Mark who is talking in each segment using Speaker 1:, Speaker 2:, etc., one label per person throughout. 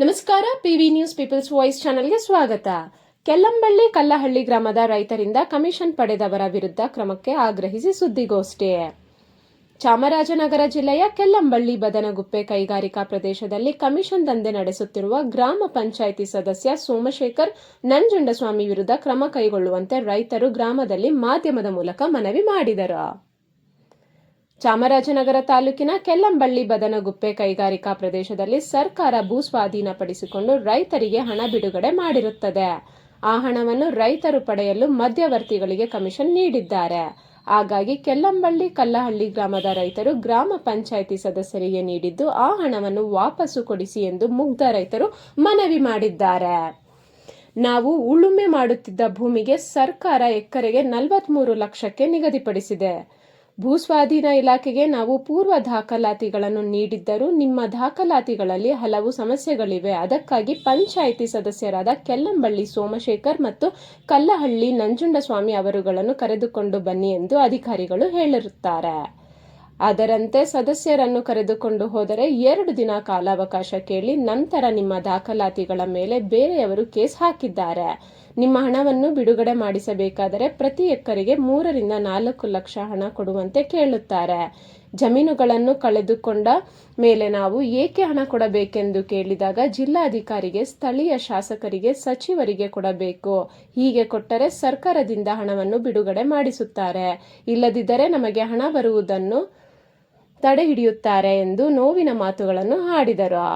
Speaker 1: ನಮಸ್ಕಾರ, PV news people's voice ಚಾನೆಲ್ಗೆ ಸ್ವಾಗತ. ಕೆಲ್ಲಂಬಳ್ಳಿ ಕಲ್ಲಹಳ್ಳಿ ಗ್ರಾಮದ ರೈತರಿಂದ ಕಮಿಷನ್ ಪಡೆದವರ ವಿರುದ್ಧ ಕ್ರಮಕ್ಕೆ ಆಗ್ರಹಿಸಿ ಸುದ್ದಿಗೋಷ್ಠಿ. ಚಾಮರಾಜನಗರ ಜಿಲ್ಲೆಯ ಕೆಲ್ಲಂಬಳ್ಳಿ ಬದನಗುಪ್ಪೆ ಕೈಗಾರಿಕಾ ಪ್ರದೇಶದಲ್ಲಿ ಕಮಿಷನ್ ದಂಧೆ ನಡೆಸುತ್ತಿರುವ ಗ್ರಾಮ ಪಂಚಾಯಿತಿ ಸದಸ್ಯ ಸೋಮಶೇಖರ್ ನಂಜುಂಡಸ್ವಾಮಿ ವಿರುದ್ಧ ಕ್ರಮ ಕೈಗೊಳ್ಳುವಂತೆ ರೈತರು ಗ್ರಾಮದಲ್ಲಿ ಮಾಧ್ಯಮದ ಮೂಲಕ ಮನವಿ ಮಾಡಿದರು. ಚಾಮರಾಜನಗರ ತಾಲೂಕಿನ ಕೆಲ್ಲಂಬಳ್ಳಿ ಬದನಗುಪ್ಪೆ ಕೈಗಾರಿಕಾ ಪ್ರದೇಶದಲ್ಲಿ ಸರ್ಕಾರ ಭೂ ಸ್ವಾಧೀನಪಡಿಸಿಕೊಂಡು ರೈತರಿಗೆ ಹಣ ಬಿಡುಗಡೆ ಮಾಡಿರುತ್ತದೆ. ಆ ಹಣವನ್ನು ರೈತರು ಪಡೆಯಲು ಮಧ್ಯವರ್ತಿಗಳಿಗೆ ಕಮಿಷನ್ ನೀಡಿದ್ದಾರೆ. ಹಾಗಾಗಿ ಕೆಲ್ಲಂಬಳ್ಳಿ ಕಲ್ಲಹಳ್ಳಿ ಗ್ರಾಮದ ರೈತರು ಗ್ರಾಮ ಪಂಚಾಯಿತಿ ಸದಸ್ಯರಿಗೆ ನೀಡಿದ್ದು ಆ ಹಣವನ್ನು ವಾಪಸ್ಸು ಕೊಡಿಸಿ ಎಂದು ಮುಗ್ಧ ರೈತರು ಮನವಿ ಮಾಡಿದ್ದಾರೆ. ನಾವು ಉಳುಮೆ ಮಾಡುತ್ತಿದ್ದ ಭೂಮಿಗೆ ಸರ್ಕಾರ ಎಕರೆಗೆ ನಲವತ್ಮೂರು ಲಕ್ಷಕ್ಕೆ ನಿಗದಿಪಡಿಸಿದೆ. ಭೂಸ್ವಾಧೀನ ಇಲಾಖೆಗೆ ನಾವು ಪೂರ್ವ ದಾಖಲಾತಿಗಳನ್ನು ನೀಡಿದ್ದರೂ ನಿಮ್ಮ ದಾಖಲಾತಿಗಳಲ್ಲಿ ಹಲವು ಸಮಸ್ಯೆಗಳಿವೆ. ಅದಕ್ಕಾಗಿ ಪಂಚಾಯಿತಿ ಸದಸ್ಯರಾದ ಕೆಲ್ಲಂಬಳ್ಳಿ ಸೋಮಶೇಖರ್ ಮತ್ತು ಕಲ್ಲಹಳ್ಳಿ ನಂಜುಂಡಸ್ವಾಮಿ ಅವರುಗಳನ್ನು ಕರೆದುಕೊಂಡು ಬನ್ನಿ ಎಂದು ಅಧಿಕಾರಿಗಳು ಹೇಳಿರುತ್ತಾರೆ. ಅದರಂತೆ ಸದಸ್ಯರನ್ನು ಕರೆದುಕೊಂಡು ಹೋದರೆ ಎರಡು ದಿನ ಕಾಲಾವಕಾಶ ಕೇಳಿ ನಂತರ ನಿಮ್ಮ ದಾಖಲಾತಿಗಳ ಮೇಲೆ ಬೇರೆಯವರು ಕೇಸ್ ಹಾಕಿದ್ದಾರೆ. ನಿಮ್ಮ ಹಣವನ್ನು ಬಿಡುಗಡೆ ಮಾಡಿಸಬೇಕಾದರೆ ಪ್ರತಿ ಎಕರೆಗೆ ಮೂರರಿಂದ ನಾಲ್ಕು ಲಕ್ಷ ಹಣ ಕೊಡುವಂತೆ ಕೇಳುತ್ತಾರೆ. ಜಮೀನುಗಳನ್ನು ಕಳೆದುಕೊಂಡ ಮೇಲೆ ನಾವು ಏಕೆ ಹಣ ಕೊಡಬೇಕೆಂದು ಕೇಳಿದಾಗ ಜಿಲ್ಲಾಧಿಕಾರಿಗೆ, ಸ್ಥಳೀಯ ಶಾಸಕರಿಗೆ, ಸಚಿವರಿಗೆ ಕೊಡಬೇಕು. ಹೀಗೆ ಕೊಟ್ಟರೆ ಸರ್ಕಾರದಿಂದ ಹಣವನ್ನು ಬಿಡುಗಡೆ ಮಾಡಿಸುತ್ತಾರೆ. ಇಲ್ಲದಿದ್ದರೆ ನಮಗೆ ಹಣ ಬರುವುದನ್ನು ತಡೆ ಹಿಡಿಯುತ್ತಾರೆ ಎಂದು ನೋವಿನ ಮಾತುಗಳನ್ನು ಆಡಿದರು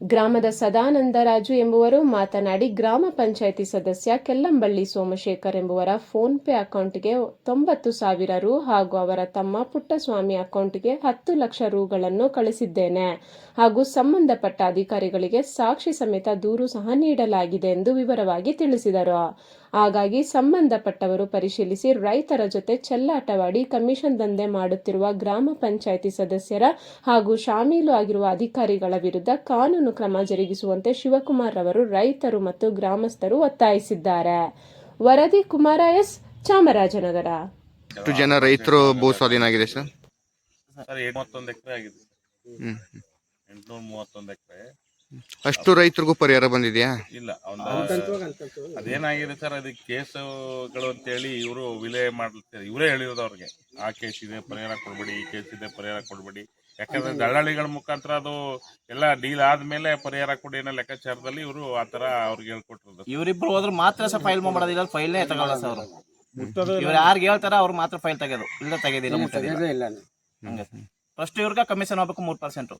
Speaker 1: ಗ್ರಾಮದ ಸದಾನಂದರಾಜು ಎಂಬುವರು ಮಾತನಾಡಿ, ಗ್ರಾಮ ಪಂಚಾಯಿತಿ ಸದಸ್ಯ ಕೆಲ್ಲಂಬಳ್ಳಿ ಸೋಮಶೇಖರ್ ಎಂಬುವರ ಫೋನ್ ಪೇ ಅಕೌಂಟ್ಗೆ ತೊಂಬತ್ತು ಸಾವಿರ ರು ಹಾಗೂ ಅವರ ತಮ್ಮ ಪುಟ್ಟಸ್ವಾಮಿ ಅಕೌಂಟ್ಗೆ ಹತ್ತು ಲಕ್ಷ ರುಗಳನ್ನು ಕಳಿಸಿದ್ದೇನೆ ಹಾಗೂ ಸಂಬಂಧಪಟ್ಟ ಅಧಿಕಾರಿಗಳಿಗೆ ಸಾಕ್ಷಿ ಸಮೇತ ದೂರು ಸಹ ನೀಡಲಾಗಿದೆ ಎಂದು ವಿವರವಾಗಿ ತಿಳಿಸಿದರು. ಹಾಗಾಗಿ ಸಂಬಂಧಪಟ್ಟವರು ಪರಿಶೀಲಿಸಿ ರೈತರ ಜೊತೆ ಚೆಲ್ಲಾಟವಾಡಿ ಕಮಿಷನ್ ದಂಧೆ ಮಾಡುತ್ತಿರುವ ಗ್ರಾಮ ಪಂಚಾಯಿತಿ ಸದಸ್ಯರ ಹಾಗೂ ಶಾಮೀಲು ಆಗಿರುವ ಅಧಿಕಾರಿಗಳ ವಿರುದ್ಧ ಕಾನೂನು ಕ್ರಮ ಜರುಗಿಸುವಂತೆ ಶಿವಕುಮಾರ್ ಅವರು ರೈತರು ಮತ್ತು ಗ್ರಾಮಸ್ಥರು ಒತ್ತಾಯಿಸಿದ್ದಾರೆ. ವರದಿ ಕುಮಾರ ಎಸ್. ಚಾಮರಾಜನಗರ.
Speaker 2: ಎಷ್ಟು ಜನ ರೈತರು ಭೂ ಸ್ವಾಧೀನ ಆಗಿದೆ ಸರ್?
Speaker 3: ಸರ್ ಮೂವತ್ತೊಂದು ಎಕರೆ ಆಗಿದೆ. ಎಂಟ್ನೂರ ಮೂವತ್ತೊಂದು ಎಕರೆ.
Speaker 2: ಅಷ್ಟು ರೈತರಿಗೂ ಪರಿಹಾರ ಬಂದಿದೆಯಾ?
Speaker 3: ಇಲ್ಲ ಅದೇನಾಗಿದೆ ಸರ್ ಅದಕ್ಕೆ ಕೇಸುಗಳು ಅಂತೇಳಿ ಇವರು ವಿಲೇ ಮಾಡ್ತಾರೆ ಇವರೇ ಹೇಳಿರೋದು ಅವ್ರಿಗೆ. ಆ ಕೇಸ್ ಇದೆ ಪರಿಹಾರ ಕೊಡ್ಬೇಡಿ ಈ ಕೇಸ್ ಇದೆ ಪರಿಹಾರ ಕೊಡ್ಬೇಡಿ. ಯಾಕಂದ್ರೆ ದಳ್ಳಾಳಿಗಳ ಮುಖಾಂತರ ಅದು ಎಲ್ಲ ಡೀಲ್ ಆದ್ಮೇಲೆ ಪರಿಹಾರ ಕೊಡಿ ಅನ್ನೋ ಲೆಕ್ಕಾಚಾರದಲ್ಲಿ ಇವರು ಆತರ ಅವ್ರಿಗೆ ಹೇಳ್ಕೊಟ್ಟಿರೋದು.
Speaker 4: ಇವರಿಬ್ರು ಹೋದ್ರೆ ಮಾತ್ರ ಸಹ ಫೈಲ್ ಮಾಡೋದಿಲ್ಲ ಫೈಲ್ನೇ ತಗೊಳ್ಳ ಸರ್ ಅವರು. ಇವ್ರು ಯಾರಿಗೆ ಹೇಳ್ತಾರ ಅವ್ರು ಮಾತ್ರ ಫೈಲ್ ತೆಗೆದು ಇಲ್ಲ ತೆಗೆದಿಲ್ಲ ಫಸ್ಟ್ ಇವ್ರಿಗೆ ಕಮಿಷನ್ ಹೋಗ್ಬೇಕು ಮೂರ್ ಪರ್ಸೆಂಟ್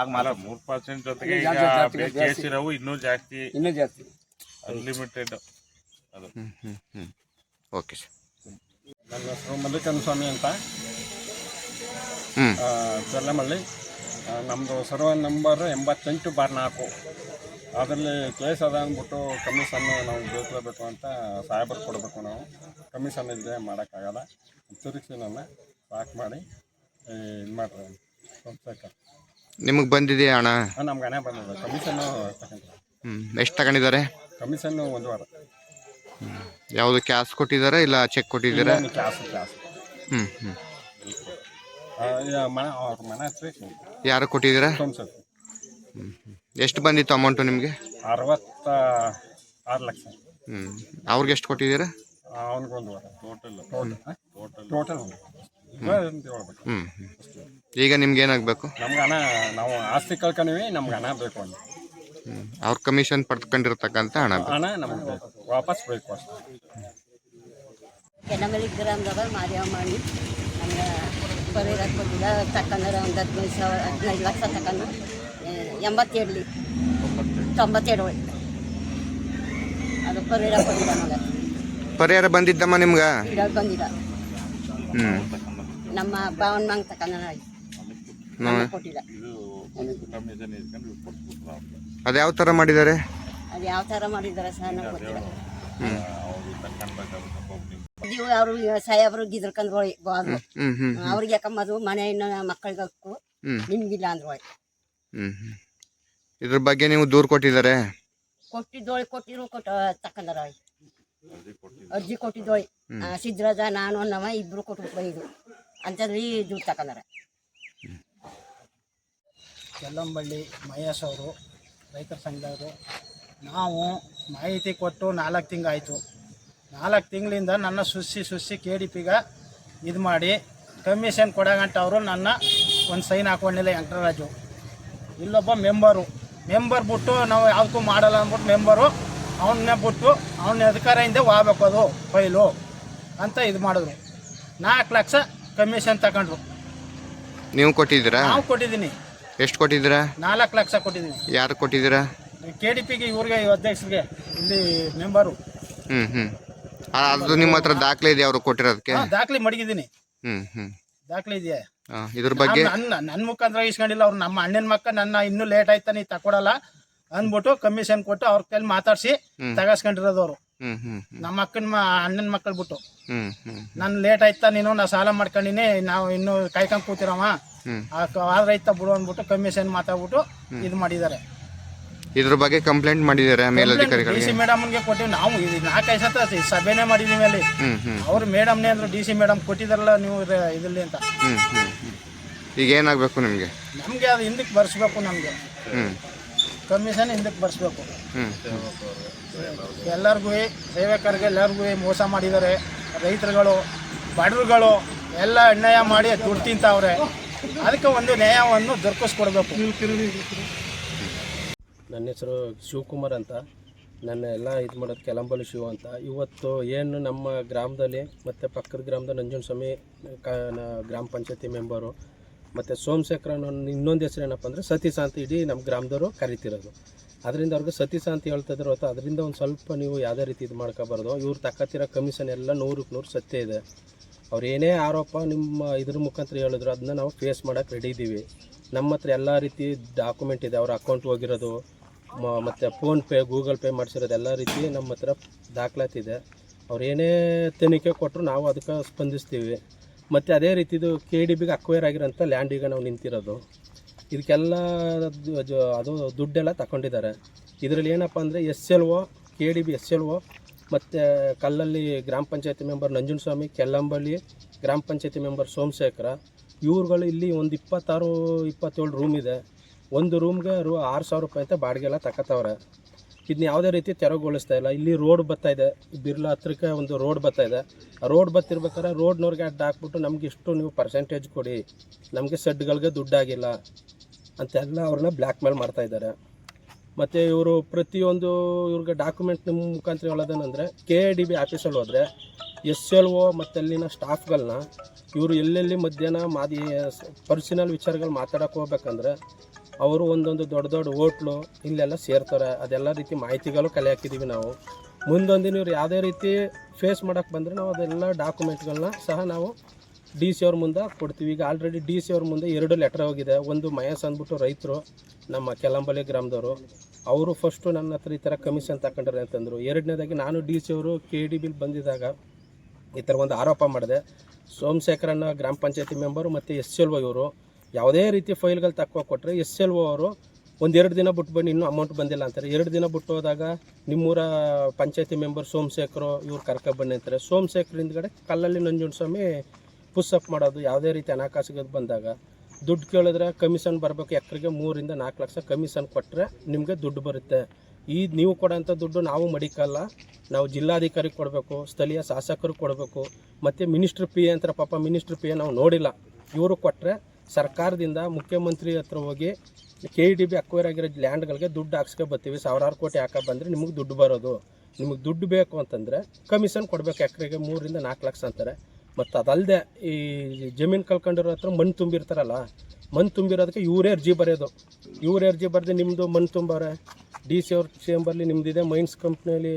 Speaker 4: ಆಗ
Speaker 3: ಅಲ್ಲ
Speaker 4: ಮೂರು
Speaker 3: ಮೂರ್ ಪರ್ಸೆಂಟ್ ಜೊತೆಗೆ ಈಗ ಇನ್ನೂ ಜಾಸ್ತಿ
Speaker 5: ಇನ್ನೂ ಜಾಸ್ತಿ.
Speaker 3: ಅನ್ಲಿಮಿಟೆಡ್ ಅದು.
Speaker 2: ಹ್ಞೂ ಓಕೆ ಸರ್
Speaker 5: ನನ್ನ ಹೆಸರು ಮಲ್ಲಿಕನ್ ಸ್ವಾಮಿ ಅಂತ ಚಲ್ಲಮಳ್ಳಿ ನಮ್ಮದು ಸರ್ವ ನಂಬರ್ ಎಂಬತ್ತೆಂಟು ಬಾರ್ ನಾಲ್ಕು. ಅದರಲ್ಲಿ ಕೇಸ್ ಅದ ಅಂದ್ಬಿಟ್ಟು ಕಮಿಷನ್ನು ನಾವು ಬೇಕಲೇಬೇಕು ಅಂತ ಸಾಹೇಬರು ಕೊಡಬೇಕು ನಾವು. ಕಮಿಷನ್ ಇಲ್ಲದೆ ಮಾಡೋಕ್ಕಾಗಲ್ಲ. ತಿರುಗಿಸಿ ನನ್ನ. ಪ್ಯಾಕ್ ಮಾಡಿ. ಇದು ಮಾಡ್ರಿ. ಸೋಮಶೇಖರ್
Speaker 2: ನಿಮಗೆ ಬಂದಿದೆಯಾ ಅಣ್ಣ?
Speaker 5: ನಮ್ಗೆ ಹಣ ಬಂದಿದೆ. ಕಮಿಷನ್ನು ಹ್ಞೂ
Speaker 2: ಹ್ಮ್ ಎಷ್ಟು ತಗೊಂಡಿದ್ದಾರೆ?
Speaker 5: ಕಮಿಷನ್ನು ಒಂದು ವಾರ.
Speaker 2: ಯಾವುದು ಕ್ಯಾಶ್ ಕೊಟ್ಟಿದ್ದಾರೆ ಇಲ್ಲ ಚೆಕ್ ಕೊಟ್ಟಿದ್ದೀರಾ?
Speaker 5: Cash cash.
Speaker 2: ಹ್ಞೂ ಹ್ಞೂ
Speaker 5: ಮನೆ ಅವ್ರ ಮನೆ ಹತ್ರ
Speaker 2: ಯಾರು ಕೊಟ್ಟಿದ್ದೀರಾ?
Speaker 5: ಹ್ಞೂ
Speaker 2: ಎಷ್ಟು ಬಂದಿತ್ತು ಅಮೌಂಟು ನಿಮಗೆ?
Speaker 5: ಅರವತ್ತ ಆರು ಲಕ್ಷ.
Speaker 2: ಹ್ಞೂ ಅವ್ರಿಗೆ ಎಷ್ಟು ಕೊಟ್ಟಿದ್ದೀರಾ?
Speaker 5: ಒಂದು ವಾರ.
Speaker 3: ಟೋಟಲ್
Speaker 5: ಟೋಟಲ್ ಟೋಟಲ್
Speaker 2: ಹ್ಮ್ ಹ್ಮ್. ಈಗ ನಿಮ್ಗೆ ಏನಾಗಬೇಕು?
Speaker 5: ನಮ್ಗೆ ಹಣ ನಾವು ಆಸ್ತಿ ಕಳ್ಕೊಂಡಿವಿ ನಮ್ಗೆ ಹಣ ಬೇಕು ಅಂತ.
Speaker 2: ಅವ್ರ ಕಮಿಷನ್ ಪಡ್ಕೊಂಡಿರ್ತಕ್ಕಂಥ ಹಣ ಬೇಕು.
Speaker 5: ಹಣ ನಮ್ಗೆ ಬೇಕು ವಾಪಸ್ ಬೇಕು ಅಷ್ಟೇ.
Speaker 6: ಕೆನಮಲ್ಲಿ ಗ್ರಾಮದಾಗ ಮಾರ್ಯಾವ ಮಾಡಿ ನಮ್ಗೆ ಪರಿಹಾರ ಕೊಟ್ಟಿಲ್ಲ ತಕ್ಕಂದ್ರೆ ಒಂದು ಹದಿನೈದು ಸಾವಿರ ಹದಿನೈದು ಲಕ್ಷ ತಕ್ಕಂಡು ತೊಂಬತ್ತೆರಡು ಹೋಯ್ತು ಅದು ಪರಿಹಾರ ಕೊಟ್ಟಿಲ್ಲ ನಮಗೆ
Speaker 2: ಪರಿಹಾರ ಬಂದಿದ್ದಮ್ಮ ನಿಮ್ಗೆ?
Speaker 6: ಬಂದಿಲ್ಲ
Speaker 2: ಹ್ಮ್.
Speaker 6: ನಮ್ಮ ಭಾವನ ಮಂಗ್ ನಮಗೆ ಕೊಟ್ಟಿಲ್ಲ
Speaker 2: ಅದು ಯಾವ ಥರ ಮಾಡಿದ್ದಾರೆ
Speaker 6: ಅದು ಯಾವ ಥರ ಮಾಡಿದ್ದಾರೆ ಸಹ ನಮ್ಗೆ ಗೊತ್ತಿಲ್ಲ. ನೀವು ಅವರು ಸಾಹೇಬರು ಗಿದ್ರಕಂದ್ರು ಹೋಯ್ ಬಾದ್ರು
Speaker 2: ಹ್ಮ್ ಹ್ಮ್
Speaker 6: ಅವ್ರಿಗೆ ಯಾಕಂಬದು ಮನೆಯಿಂದ ಮಕ್ಕಳಿಗೆ ಹಕ್ಕು
Speaker 2: ಹ್ಮ್.
Speaker 6: ನಿಮ್ಗಿಲ್ಲ ಅಂದ್ರು
Speaker 2: ಇದ್ರ ಬಗ್ಗೆ ನೀವು ದೂರು ಕೊಟ್ಟಿದ್ದಾರೆ
Speaker 6: ಕೊಟ್ಟಿದ್ದೋಳಿ ಕೊಟ್ಟಿರು ಕೊಟ್ಟ ತಕ್ಕಂದಾರ ಅರ್ಜಿ ಕೊಟ್ಟಿದ್ದೋಳಿ ಸಿದ್ಧರಾಜ ನಾನು ನಮ್ಮ ಇಬ್ರು ಕೊಟ್ಟು ಬೈದು ಅಂತಂದ್ರೆ ಈ ದುಡ್ಡು ತಕೊಂಡಾರ
Speaker 7: ಕೆಲ್ಲಂಬಳ್ಳಿ ಮಹೇಶ್ ಅವರು ರೈತರ ಸಂಘದವರು ನಾವು ಮಾಹಿತಿ ಕೊಟ್ಟು ನಾಲ್ಕು ತಿಂಗಳಾಯಿತು ನಾಲ್ಕು ತಿಂಗಳಿಂದ ನನ್ನ ಸುಸ್ಸಿ ಸುಸ್ಸಿ ಕೆ ಡಿ ಪಿಗೆ ಇದು ಮಾಡಿ ಕಮಿಷನ್ ಕೊಡಗಂಟ ಅವರು ನನ್ನ ಒಂದು ಸೈನ್ ಹಾಕೊಂಡಿಲ್ಲ ವೆಂಕಟರಾಜು ಇಲ್ಲೊಬ್ಬ ಮೆಂಬರು ಮೆಂಬರ್ ಬಿಟ್ಟು ನಾವು ಯಾವುದಕ್ಕೂ ಮಾಡಲ್ಲ ಅಂದ್ಬಿಟ್ಟು ಮೆಂಬರು ಅವನ್ನ ಬಿಟ್ಟು ಅವನ ಅಧಿಕಾರದಿಂದ ಹೋಗ್ಬೇಕು ಅದು ಫೈಲು ಅಂತ ಇದು ಮಾಡಿದ್ರು. ನಾಲ್ಕು ಲಕ್ಷ ಕಮಿಷನ್ ತಗೊಂಡ್ರು.
Speaker 2: ನೀವು ಕೊಟ್ಟಿದ್ದೀರಾ?
Speaker 7: ನಾವು ಕೊಟ್ಟಿದ್ದೀನಿ.
Speaker 2: ಎಷ್ಟು ಕೊಟ್ಟಿದ್ದೀರಾ?
Speaker 7: ನಾಲ್ಕು ಲಕ್ಷ ಕೊಟ್ಟಿದ್ದೀನಿ
Speaker 2: ಯಾರು ಕೊಟ್ಟಿದ್ದೀರಾ?
Speaker 7: ಕೆ ಡಿ ಪಿಗೆ ಇವ್ರಿಗೆ ಅಧ್ಯಕ್ಷರಿಗೆ ಇಲ್ಲಿ ಮೆಂಬರು
Speaker 2: ಹ್ಮ್ ಹ್ಮ್. ಅದು ನಿಮ್ಮ ಹತ್ರ ದಾಖಲೆ ಇದೆಯಾ ಅವರು ಕೊಟ್ಟಿರೋದಕ್ಕೆ?
Speaker 7: ಹಾಂ ದಾಖಲೆ ಮಡಗಿದ್ದೀನಿ.
Speaker 2: ಹ್ಮ್ ಹ್ಞೂ
Speaker 7: ದಾಖಲೆ ಇದೆಯಾ?
Speaker 2: ಹಾಂ ಇದ್ರ ಬಗ್ಗೆ?
Speaker 7: ನನ್ನ ನನ್ನ ಮುಖಾಂತರ ಇಸ್ಕೊಂಡಿಲ್ಲ ಅವ್ರು. ನಮ್ಮ ಅಣ್ಣನ ಮಕ್ಕ ನನ್ನ ಇನ್ನೂ ಲೇಟ್ ಆಯ್ತಾ ನೀ ತಕೊಡಲ್ಲ ಅಂದ್ಬಿಟ್ಟು ಕಮಿಷನ್ ಕೊಟ್ಟು ಅವ್ರ ಕೈಲಿ ಮಾತಾಡ್ಸಿ ತಗಸ್ಕೊಂಡಿರೋದು ಅವರು.
Speaker 2: ಹ್ಞೂ ಹ್ಞೂ
Speaker 7: ನಮ್ಮ ಅಕ್ಕನ ಅಣ್ಣನ ಮಕ್ಕಳು ಬಿಟ್ಟು
Speaker 2: ಹ್ಞೂ ಹ್ಞೂ
Speaker 7: ನನ್ನ ಲೇಟ್ ಆಯ್ತಾ ನೀನು ನಾ ಸಾಲ ಮಾಡ್ಕೊಂಡಿನಿ ನಾವು ಇನ್ನು ಕಾಯ್ಕೊಂಡ್ ಕೂತಿರವ?
Speaker 2: ಹ್ಮ್.
Speaker 7: ಆದ್ರೆ ರೈತ ಬಿಡು ಅಂದ್ಬಿಟ್ಟು ಕಮಿಷನ್ ಮಾತಾಡ್ಬಿಟ್ಟು ಇದು ಮಾಡಿದ್ದಾರೆ.
Speaker 2: ಇದ್ರ ಬಗ್ಗೆ ಕಂಪ್ಲೇಂಟ್ ಮಾಡಿದ್ದಾರೆ
Speaker 7: ಡಿ
Speaker 2: ಡಿಸಿ
Speaker 7: ಸಿ ಮೇಡಮ್ಗೆ ಕೊಟ್ಟಿವಿ. ನಾವು ಇದು ನಾಲ್ಕೈದು ಸತ ಸಭೆನೇ ಮಾಡಿದೀವಿ ಅಲ್ಲಿ. ಅವ್ರು ಮೇಡಮ್ನೇ ಅಂದ್ರು ಡಿ ಸಿ ಮೇಡಮ್ ಕೊಟ್ಟಿದಾರಲ್ಲ ನೀವು ಇದಲ್ಲಿ ಅಂತ.
Speaker 2: ಈಗ ಏನಾಗಬೇಕು ನಿಮಗೆ?
Speaker 7: ನಮಗೆ ಅದು ಹಿಂದಕ್ಕೆ ಬರ್ಸ್ಬೇಕು ನಮಗೆ. ಕಮಿಷನ್ ಹಿಂದಕ್ಕೆ ಬರ್ಸ್ಬೇಕು. ಎಲ್ಲರಿಗೂ ಸೇವಕರಿಗೆ ಎಲ್ಲರಿಗೂ ಮೋಸ ಮಾಡಿದ್ದಾರೆ. ರೈತರುಗಳು ಬಡವರುಗಳು ಎಲ್ಲ ಅನ್ಯಾಯ ಮಾಡಿ ದುಡ್ಡು ತಿಂತಾವ್ರೆ. ಅದಕ್ಕೆ ಒಂದು ನ್ಯಾಯವನ್ನು ದೊರಕಿಸ್ಕೊಡ್ಬೇಕು.
Speaker 8: ನನ್ನ ಹೆಸರು ಶಿವಕುಮಾರ್ ಅಂತ. ನನ್ನ ಎಲ್ಲ ಇದು ಮಾಡೋದು ಕೆಲಂಬಲು ಶಿವ ಅಂತ. ಇವತ್ತು ಏನು ನಮ್ಮ ಗ್ರಾಮದಲ್ಲಿ ಮತ್ತು ಪಕ್ಕದ ಗ್ರಾಮದ ನಂಜುಂಡಸ್ವಾಮಿ ಕ ನ- ಗ್ರಾಮ ಪಂಚಾಯತಿ ಮೆಂಬರು ಮತ್ತು ಸೋಮಶೇಖರ ಅನ್ನೋ ಇನ್ನೊಂದು ಹೆಸರು ಏನಪ್ಪ ಅಂದರೆ ಸತೀಶ ಅಂತ ಇಡೀ ನಮ್ಮ ಗ್ರಾಮದವರು ಕರಿತಿರೋದು. ಅದರಿಂದ ಅವ್ರಿಗೆ ಸತೀಶ ಅಂತ ಹೇಳ್ತಿದ್ರು ಹೊತ್ತು ಅದರಿಂದ ಒಂದು ಸ್ವಲ್ಪ ನೀವು ಯಾವುದೇ ರೀತಿ ಇದು ಮಾಡ್ಕೋಬಾರ್ದು. ಇವ್ರು ತಕ್ಕತ್ತಿರೋ ಕಮಿಷನ್ ಎಲ್ಲ ನೂರಕ್ಕೆ ನೂರು ಸತ್ಯ ಇದೆ. ಅವ್ರು ಏನೇ ಆರೋಪ ನಿಮ್ಮ ಇದ್ರ ಮುಖಾಂತರ ಹೇಳಿದ್ರು ಅದನ್ನ ನಾವು ಫೇಸ್ ಮಾಡೋಕೆ ರೆಡಿ ಇದ್ದೀವಿ ನಮ್ಮ ಹತ್ರ ಎಲ್ಲ ರೀತಿ ಡಾಕ್ಯುಮೆಂಟ್ ಇದೆ, ಅವ್ರ ಅಕೌಂಟ್ ಹೋಗಿರೋದು ಮತ್ತು ಫೋನ್ಪೇ ಗೂಗಲ್ ಪೇ ಮಾಡಿಸಿರೋದು ಎಲ್ಲ ರೀತಿ ನಮ್ಮ ಹತ್ರ ದಾಖಲಾತಿ ಇದೆ. ಅವ್ರು ಏನೇ ತನಿಖೆ ಕೊಟ್ಟರು ನಾವು ಅದಕ್ಕೆ ಸ್ಪಂದಿಸ್ತೀವಿ. ಮತ್ತು ಅದೇ ರೀತಿದು ಕೆ ಡಿ ಬಿಗೆ ಅಕ್ವೈರ್ ಆಗಿರೋಂಥ ಈಗ ನಾವು ನಿಂತಿರೋದು. ಇದಕ್ಕೆಲ್ಲ ಅದು ದುಡ್ಡೆಲ್ಲ ತಗೊಂಡಿದ್ದಾರೆ ಇದರಲ್ಲಿ ಏನಪ್ಪ ಅಂದರೆ S L O K D B S L O ಮತ್ತು ಕಲ್ಲಲ್ಲಿ ಗ್ರಾಮ ಪಂಚಾಯತಿ ಮೆಂಬರ್ ನಂಜುಂಡಸ್ವಾಮಿ, ಕೆಲ್ಲಂಬಳ್ಳಿ ಗ್ರಾಮ ಪಂಚಾಯತಿ ಮೆಂಬರ್ ಸೋಮಶೇಖರ, ಇವ್ರುಗಳು ಇಲ್ಲಿ ಒಂದು ಇಪ್ಪತ್ತಾರು, ಇಪ್ಪತ್ತೇಳು ರೂಮ್ ಇದೆ. ಒಂದು ರೂಮ್ಗೆ ರೂ ಆರು ಸಾವಿರ ರೂಪಾಯಿ ಅಂತ ಬಾಡಿಗೆ ಎಲ್ಲ ತಗೋತಾವ್ರೆ ಇದನ್ನ ಯಾವುದೇ ರೀತಿ ತೆರವುಗೊಳಿಸ್ತಾ ಇಲ್ಲ. ಇಲ್ಲಿ ರೋಡ್ ಬರ್ತಾ ಇದೆ. ಬಿರ್ಲಾ ಹತ್ರಕ್ಕೆ ಒಂದು ರೋಡ್ ಬರ್ತಾ ಇದೆ. ಆ ರೋಡ್ ಬರ್ತಿರ್ಬೇಕಾದ್ರೆ ರೋಡ್ನವ್ರಿಗೆ ಅಡ್ಡ ಹಾಕ್ಬಿಟ್ಟು ನಮ್ಗೆ ಇಷ್ಟು ನೀವು ಪರ್ಸೆಂಟೇಜ್ ಕೊಡಿ. ನಮಗೆ ಸೆಡ್ಗಳಿಗೆ ದುಡ್ಡಾಗಿಲ್ಲ ಅಂತೆಲ್ಲ ಅವ್ರನ್ನ ಬ್ಲ್ಯಾಕ್ ಮೇಲ್ ಮಾಡ್ತಾ ಇದ್ದಾರೆ. ಮತ್ತು ಇವರು ಪ್ರತಿಯೊಂದು ಇವ್ರಿಗೆ ಡಾಕ್ಯುಮೆಂಟ್ ನಿಮ್ಮ ಮುಖಾಂತರ ಹೇಳೋದೇನೆಂದರೆ ಕೆ ಡಿ ಬಿ ಆಫೀಸಲ್ಲಿ ಹೋದರೆ ಎಸ್ ಎಲ್ ಒ ಮತ್ತು ಅಲ್ಲಿನ ಸ್ಟಾಫ್ಗಳನ್ನ ಇವರು ಎಲ್ಲೆಲ್ಲಿ ಮಧ್ಯಾಹ್ನ ಮಾದಿ ಪರ್ಸನಲ್ ವಿಚಾರಗಳು ಮಾತಾಡೋಕೆ ಹೋಗ್ಬೇಕಂದ್ರೆ ಅವರು ಒಂದೊಂದು ದೊಡ್ಡ ದೊಡ್ಡ ಹೋಟ್ಲು ಇಲ್ಲೆಲ್ಲ ಸೇರ್ತಾರೆ. ಅದೆಲ್ಲ ರೀತಿ ಮಾಹಿತಿಗಳು ಕಲೆ ಹಾಕಿದ್ದೀವಿ ನಾವು. ಮುಂದೊಂದಿನ ಇವ್ರು ಯಾವುದೇ ರೀತಿ ಫೇಸ್ ಮಾಡೋಕ್ಕೆ ಬಂದರೆ ನಾವು ಅದೆಲ್ಲ ಡಾಕ್ಯುಮೆಂಟ್ಗಳನ್ನ ಸಹ ನಾವು ಡಿ ಸಿ ಅವ್ರ ಮುಂದೆ ಕೊಡ್ತೀವಿ. ಈಗ ಆಲ್ರೆಡಿ ಡಿ ಸಿ ಅವ್ರ ಮುಂದೆ ಎರಡು ಲೆಟರ್ ಹೋಗಿದೆ. ಒಂದು ಮಯಸ್ ಅಂದ್ಬಿಟ್ಟು ರೈತರು, ನಮ್ಮ ಕೆಲಂಬಲಿ ಗ್ರಾಮದವರು. ಅವರು ಫಸ್ಟು ನನ್ನ ಹತ್ರ ಈ ಥರ ಕಮಿಷನ್ ತಗೊಂಡ್ರೆ ಅಂತಂದರು. ಎರಡನೇದಾಗಿ ನಾನು ಡಿ ಸಿ ಅವರು ಕೆ ಡಿ ಬಿಲ್ ಬಂದಿದ್ದಾಗ ಈ ಥರ ಒಂದು ಆರೋಪ ಮಾಡಿದೆ. ಸೋಮಶೇಖರನ್ನ ಗ್ರಾಮ ಪಂಚಾಯತಿ ಮೆಂಬರು ಮತ್ತು ಎಸ್ ಎಲ್ ಒ ಇವರು. ಯಾವುದೇ ರೀತಿ ಫೈಲ್ಗಳು ತಕ್ಕೋ ಕೊಟ್ಟರೆ ಎಸ್ ಎಲ್ ಒ ಅವರು ಒಂದೆರಡು ದಿನ ಬಿಟ್ಟು ಬನ್ನಿ, ಇನ್ನೂ ಅಮೌಂಟ್ ಬಂದಿಲ್ಲ ಅಂತಾರೆ. ಎರಡು ದಿನ ಬಿಟ್ಟು ಹೋದಾಗ ನಿಮ್ಮೂರ ಪಂಚಾಯತಿ ಮೆಂಬರ್ ಸೋಮಶೇಖರು ಇವ್ರು ಕರ್ಕೊಬನ್ನಿ ಅಂತಾರೆ. ಸೋಮಶೇಖರ್ ಹಿಂದ್ಗಡೆ ಕಲ್ಲಲ್ಲಿ ನಂಜುಂಡಸ್ವಾಮಿ ಪುಸ್ಅಪ್ ಮಾಡೋದು, ಯಾವುದೇ ರೀತಿ ಹಣಕಾಸಿಗೆ ಬಂದಾಗ ದುಡ್ಡು ಕೇಳಿದ್ರೆ ಕಮಿಷನ್ ಬರಬೇಕು ಎಕರೆಗೆ ಮೂರಿಂದ ನಾಲ್ಕು ಲಕ್ಷ ಕಮಿಷನ್ ಕೊಟ್ಟರೆ ನಿಮಗೆ ದುಡ್ಡು ಬರುತ್ತೆ. ಈ ನೀವು ಕೊಡೋಂಥ ದುಡ್ಡು ನಾವು ಮಡಿಕಲ್ಲ. ನಾವು ಜಿಲ್ಲಾಧಿಕಾರಿಗೆ ಕೊಡಬೇಕು, ಸ್ಥಳೀಯ ಶಾಸಕರಿಗೆ ಕೊಡಬೇಕು. ಮತ್ತು ಮಿನಿಸ್ಟ್ರ್ ಪಿ ಎ ಅಂತಾರೆ, ಪಾಪ ಮಿನಿಸ್ಟ್ರ್ ಪಿ ಎ ನಾವು ನೋಡಿಲ್ಲ. ಇವರು ಕೊಟ್ಟರೆ ಸರ್ಕಾರದಿಂದ ಮುಖ್ಯಮಂತ್ರಿ ಹತ್ರ ಹೋಗಿ ಕೆ ಡಿ ಬಿ ಅಕ್ವೈರ್ ಆಗಿರೋ ಲ್ಯಾಂಡ್ಗಳಿಗೆ ದುಡ್ಡು ಹಾಕ್ಸ್ಕೊ ಬರ್ತೀವಿ. ಸಾವಿರಾರು ಕೋಟಿ ಹಾಕೋ ಬಂದರೆ ನಿಮಗೆ ದುಡ್ಡು ಬರೋದು. ನಿಮಗೆ ದುಡ್ಡು ಬೇಕು ಅಂತಂದರೆ ಕಮಿಷನ್ ಕೊಡಬೇಕು ಎಕರೆಗೆ ಮೂರರಿಂದ ನಾಲ್ಕು ಲಕ್ಷ ಅಂತಾರೆ. ಮತ್ತು ಅದಲ್ಲದೆ ಈ ಜಮೀನು ಕಳ್ಕೊಂಡಿರೋ ಹತ್ರ ಮಣ್ಣು ತುಂಬಿರ್ತಾರಲ್ಲ ಮಣ್ಣು ತುಂಬಿರೋದಕ್ಕೆ ಇವರೇ ಅರ್ಜಿ ಬರೆಯೋದು. ಇವರೇ ಅರ್ಜಿ ಬರೆದು ನಿಮ್ಮದು ಮಣ್ಣು ತುಂಬಾರೆ ಡಿ ಸಿ ಅವ್ರ ಚೇಂಬರ್ಲಿ ನಿಮ್ಮದಿದೆ ಮೈನ್ಸ್ ಕಂಪ್ನಿಯಲ್ಲಿ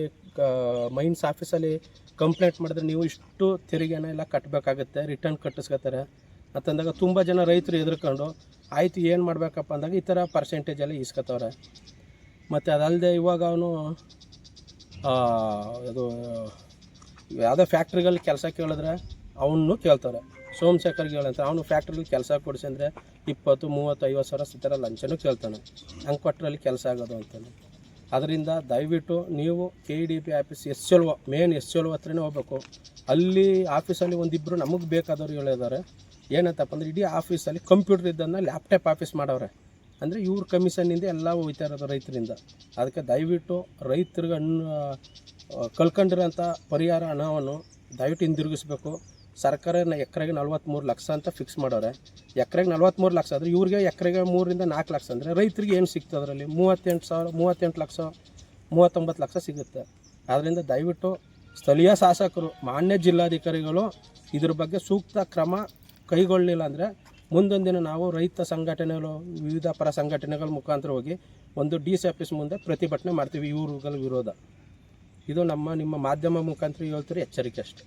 Speaker 8: ಮೈನ್ಸ್ ಆಫೀಸಲ್ಲಿ ಕಂಪ್ಲೇಂಟ್ ಮಾಡಿದ್ರೆ ನೀವು ಇಷ್ಟು ತೆರಿಗೆನ ಎಲ್ಲ ಕಟ್ಟಬೇಕಾಗುತ್ತೆ ರಿಟರ್ನ್ ಕಟ್ಟಿಸ್ಕೊತಾರೆ. ಅಂತಂದಾಗ ತುಂಬ ಜನ ರೈತರು ಎದುರ್ಕೊಂಡು ಆಯಿತು, ಏನು ಮಾಡಬೇಕಪ್ಪ? ಅಂದಾಗ ಈ ಥರ ಪರ್ಸೆಂಟೇಜಲ್ಲಿ ಇಸ್ಕೊತವ್ರೆ ಮತ್ತು ಅದಲ್ಲದೆ ಇವಾಗ ಅವನು ಅದು, ಯಾವುದೋ ಫ್ಯಾಕ್ಟ್ರಿಗಳಲ್ಲಿ ಕೆಲಸ ಕೇಳಿದ್ರೆ ಅವನು ಕೇಳ್ತಾರೆ. ಸೋಮಶೇಖರ್ಗೆ ಹೇಳಂತ ಅವನು ಫ್ಯಾಕ್ಟ್ರಿಗೆ ಕೆಲಸ ಕೊಡಿಸಿ ಅಂದರೆ ಇಪ್ಪತ್ತು, ಮೂವತ್ತು, ಐವತ್ತು ಸಾವಿರ ಈ ಲಂಚನೂ ಕೇಳ್ತಾನೆ. ಹಂಗೆ ಕೊಟ್ಟರಲ್ಲಿ ಕೆಲಸ ಆಗೋದು ಅಂತಾನೆ ಅದರಿಂದ ದಯವಿಟ್ಟು ನೀವು K D P office S L O main S L O ಹತ್ರನೇ ಹೋಗ್ಬೇಕು. ಅಲ್ಲಿ ಆಫೀಸಲ್ಲಿ ಒಂದಿಬ್ಬರು ನಮಗೆ ಬೇಕಾದವ್ರು ಹೇಳಿದ್ದಾರೆ ಏನಂತಪ್ಪ ಅಂದರೆ ಇಡೀ ಆಫೀಸಲ್ಲಿ ಕಂಪ್ಯೂಟರ್ ಇದ್ದನ್ನು ಲ್ಯಾಪ್ಟಾಪ್ ಆಫೀಸ್ ಮಾಡವ್ರೆ. ಅಂದರೆ ಇವ್ರ ಕಮಿಷನ್ನಿಂದ ಎಲ್ಲ ಹೋಯ್ತಾ ಇರೋದು ರೈತರಿಂದ. ಅದಕ್ಕೆ ದಯವಿಟ್ಟು ರೈತರಿಗೆ ಅನ್ನ ಕಳ್ಕೊಂಡಿರೋಂಥ ಪರಿಹಾರ ಹಣವನ್ನು ದಯವಿಟ್ಟು ಹಿಂದಿರುಗಿಸ್ಬೇಕು. ಸರ್ಕಾರ ಎಕರೆಗೆ ನಲ್ವತ್ತ್ಮೂರು ಲಕ್ಷ ಅಂತ ಫಿಕ್ಸ್ ಮಾಡೋರೆ. ಎಕರೆಗೆ ನಲ್ವತ್ತ್ಮೂರು ಲಕ್ಷ ಆದರೆ ಇವ್ರಿಗೆ ಎಕರೆಗೆ ಮೂರರಿಂದ ನಾಲ್ಕು ಲಕ್ಷ ಅಂದರೆ ರೈತರಿಗೆ ಏನು ಸಿಗ್ತದೆ ಅದರಲ್ಲಿ? ಮೂವತ್ತೆಂಟು ಸಾವಿರ, ಮೂವತ್ತೆಂಟು ಲಕ್ಷ, ಮೂವತ್ತೊಂಬತ್ತು ಲಕ್ಷ ಸಿಗುತ್ತೆ. ಆದ್ದರಿಂದ ದಯವಿಟ್ಟು ಸ್ಥಳೀಯ ಶಾಸಕರು, ಮಾನ್ಯ ಜಿಲ್ಲಾಧಿಕಾರಿಗಳು ಇದ್ರ ಬಗ್ಗೆ ಸೂಕ್ತ ಕ್ರಮ ಕೈಗೊಳ್ಳಲಿಲ್ಲ ಅಂದರೆ ದಿನ ನಾವು ರೈತ ಸಂಘಟನೆಗಳು, ವಿವಿಧ ಪರ ಸಂಘಟನೆಗಳ ಮುಖಾಂತರ ಹೋಗಿ ಒಂದು ಡಿ ಸಿ ಆಫೀಸ್ ಮುಂದೆ ಪ್ರತಿಭಟನೆ ಮಾಡ್ತೀವಿ ಇವರುಗಳ ವಿರೋಧ. ಇದು ನಮ್ಮ, ನಿಮ್ಮ ಮಾಧ್ಯಮ ಮುಖಾಂತರ ಹೇಳ್ತಾರೆ ಎಚ್ಚರಿಕೆ ಅಷ್ಟೇ.